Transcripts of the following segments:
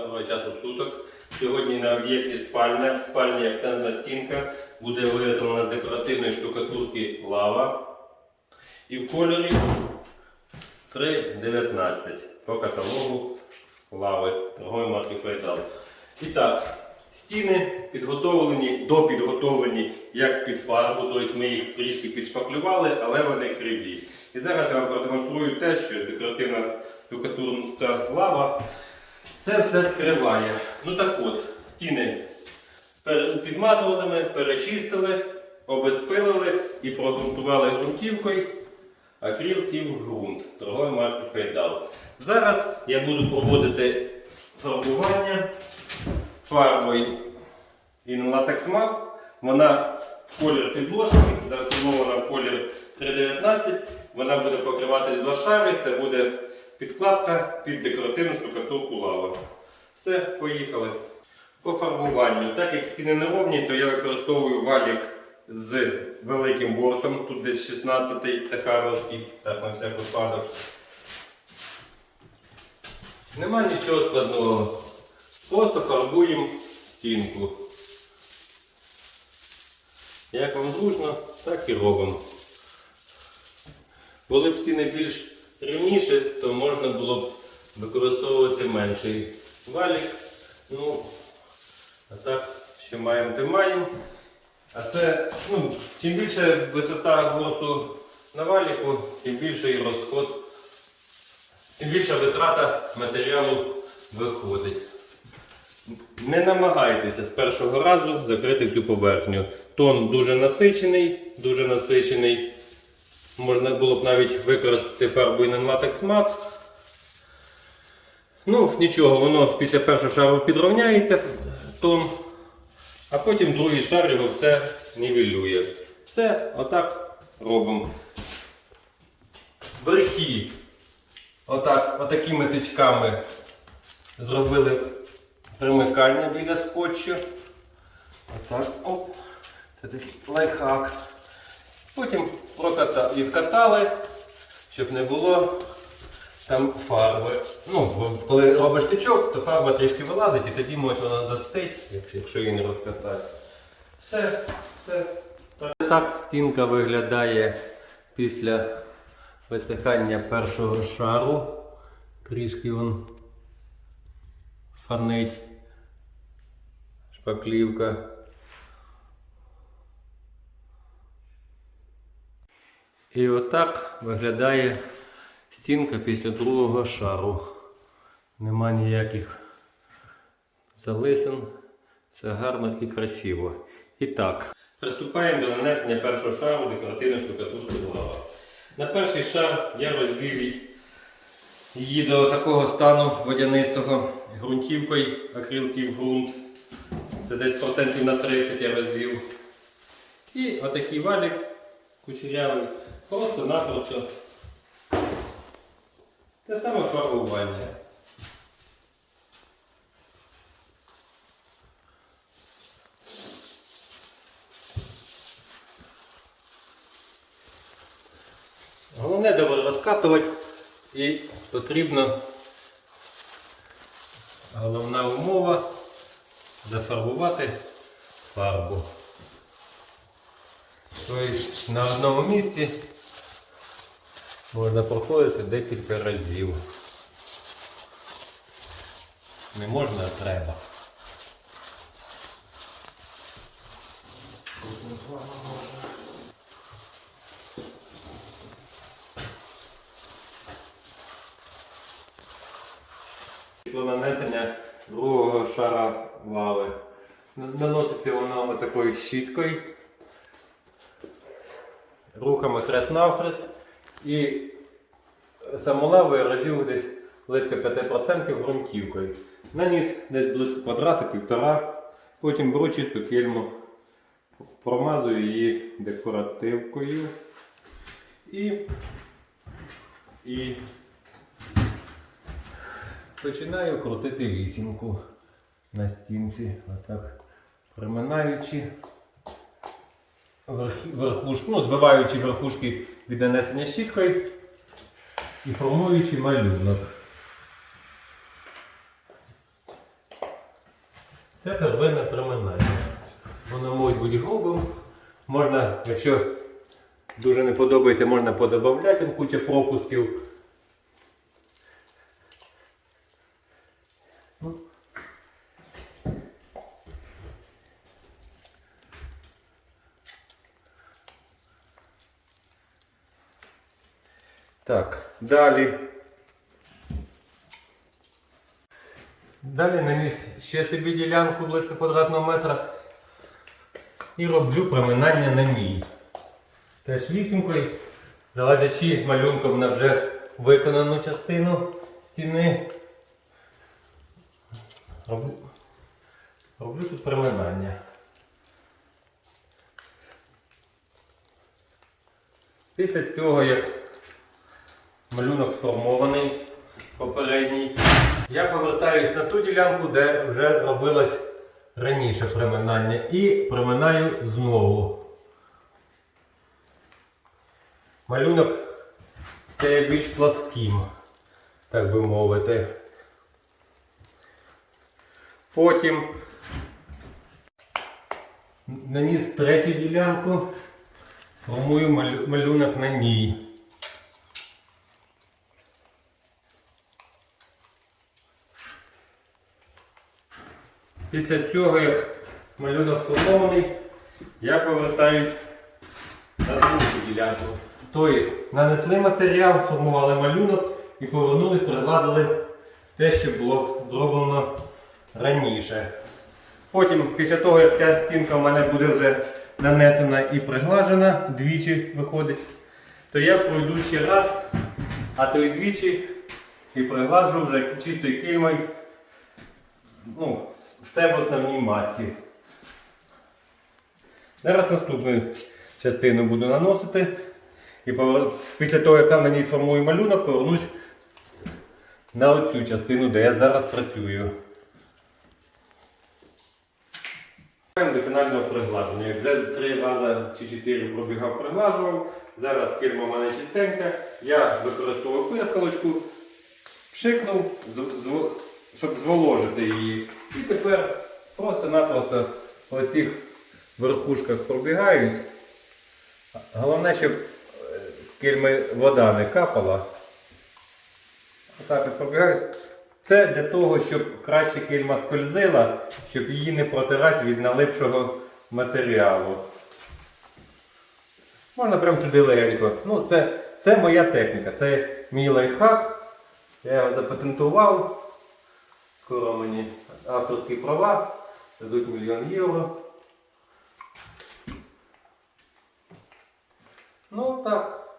Доброго часу суток. Сьогодні на об'єкті спальня. В спальні акцентна стінка буде виготовлена з декоративної штукатурки лава. І в кольорі 3,19 по каталогу лави торгової марки Фейдал. І так, стіни підготовлені, допідготовлені як під фарбу, тобто ми їх трішки підшпаклювали, але вони криві. І зараз я вам продемонструю те, що декоративна штукатурка лава це все скриває. Ну так от, стіни підмазували перечистили, обезпилили і прогрунтували ґрунтівкою акрил тів ґрунт торгової марки Фейдал. Зараз я буду проводити фарбування фарбою Inlatex Matte. Вона в колір підложки, зафарбована в колір 319. Вона буде покривати два шари. Це буде підкладка під декоративну штукатурку лава. Все, поїхали. По фарбуванню. Так як стіни неровні, то я використовую валік з великим ворсом. Тут десь 16-й, це Харловський, так на всяк випадок. Нема нічого складного. Просто фарбуємо стінку. Як вам зручно, так і робимо. Коли б стіни більш рівніше, то можна було б використовувати менший валік. Ну, а так, що маємо, то маємо. А це, ну, чим більше висота ворсу на валіку, тим більший розход, тим більша витрата матеріалу виходить. Не намагайтеся з першого разу закрити всю поверхню. Тон дуже насичений, дуже насичений. Можна було б навіть використати фарбу Latex Matte. Ну, нічого, воно після першого шару підрівняється тон, а потім другий шар його все нівелює. Все, отак робимо. Верхи. Отак, отакими тичками зробили примикання біля скотчу. Отак. Оп. Це такий лайфхак. Потім відкатали, щоб не було там фарби. Ну, коли робиш тичок, то фарба трішки вилазить і тоді може вона застить, якщо, її не розкатати. Все, все. Так. стінка виглядає після висихання першого шару. Трішки він фанить шпаклівка. І отак виглядає стінка після другого шару. Нема ніяких залисин. Все гарно і красиво. І так, приступаємо до нанесення першого шару декоративної штукатурки лава. На перший шар я розвів її до такого стану водянистого ґрунтівкою, акрилків ґрунт. Це десь процентів на 30 я розвів. І отакий валік кучерявий. Просто-напросто те саме фарбування. Головне добре розкатувати і потрібно головна умова зафарбувати фарбу. Тобто на одному місці можна проходити декілька разів. Не можна, а треба. Після нанесення другого шара лави. Наноситься воно такою щіткою рухами хрест-навхрест і я розвів десь близько 5% ґрунтівкою. Наніс десь близько квадрата, півтора. Потім беру чисту кельму, промазую її декоративкою і, і починаю крутити вісімку на стінці, отак приминаючи верхушку, ну, збиваючи верхушки від нанесення щіткою і формуючи малюнок. Це первинне проминання. Воно може бути грубим. Можна, якщо дуже не подобається, можна подобавляти куча пропусків. Так, далі. Далі наніс ще собі ділянку близько квадратного метра і роблю проминання на ній. Теж вісімкою, залазячи малюнком на вже виконану частину стіни. Роблю, роблю тут проминання. Після цього, як малюнок сформований попередній, я повертаюсь на ту ділянку, де вже робилось раніше проминання, і проминаю знову. Малюнок стає більш пласким, так би мовити. Потім наніс третю ділянку, формую малюнок на ній. Після цього, як малюнок сформований, я повертаюсь на другу ділянку. Тобто нанесли матеріал, сформували малюнок і повернулись, пригладили те, що було зроблено раніше. Потім, після того, як ця стінка в мене буде вже нанесена і пригладжена, двічі виходить, то я пройду ще раз, а то й двічі і пригладжу вже чистою кільмою ну, все в основній масі. Зараз наступну частину буду наносити. І після того, як там на ній сформую малюнок, повернусь на оцю частину, де я зараз працюю. До фінального пригладження. Як Вже три рази чи чотири пробігав, приглажував. Зараз кільма в мене чистенька. Я використовую пискалочку, пшикнув, щоб зволожити її. І тепер просто-напросто по цих верхушках пробігаюсь. Головне, щоб е, з кільми вода не капала. Отак от пробігаюсь. Це для того, щоб краще кільма скользила, щоб її не протирати від налипшого матеріалу. Можна прямо туди легенько. Ну, це, це моя техніка, це мій лайфхак. Я його запатентував. Скоро мені авторські права дадуть мільйон євро. Ну так.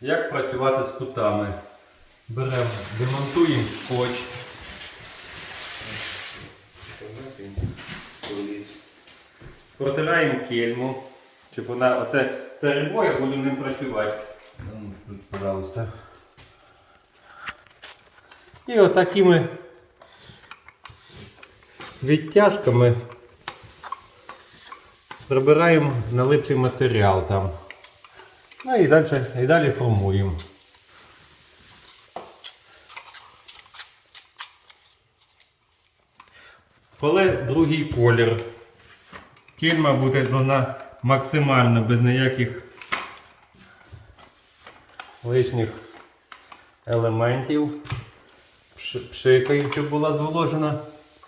Як працювати з кутами? Беремо, демонтуємо скотч. Протираємо кельму, щоб вона, оце це рибо, я буду ним працювати. Ну, пожалуйста. І отакими відтяжками забираємо налипший матеріал там. Ну і далі, і далі формуємо. Коли другий колір, кільма буде вона максимально без ніяких лишніх елементів. Пш- Пшикаю, щоб була зволожена.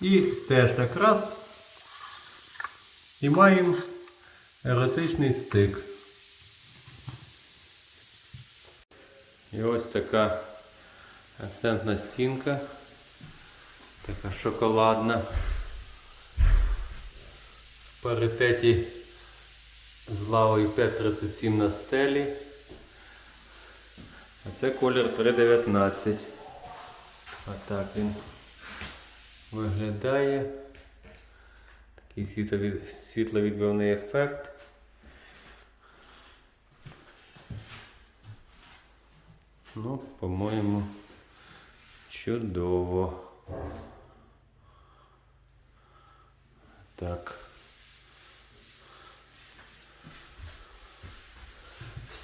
І теж так раз. І маємо еротичний стик. І ось така акцентна стінка. Така шоколадна. Паритеті з лавою 537 на стелі. А це колір 319. Отак він виглядає. Такий світловід- світловідбивний ефект. Ну, по-моєму, чудово. Так.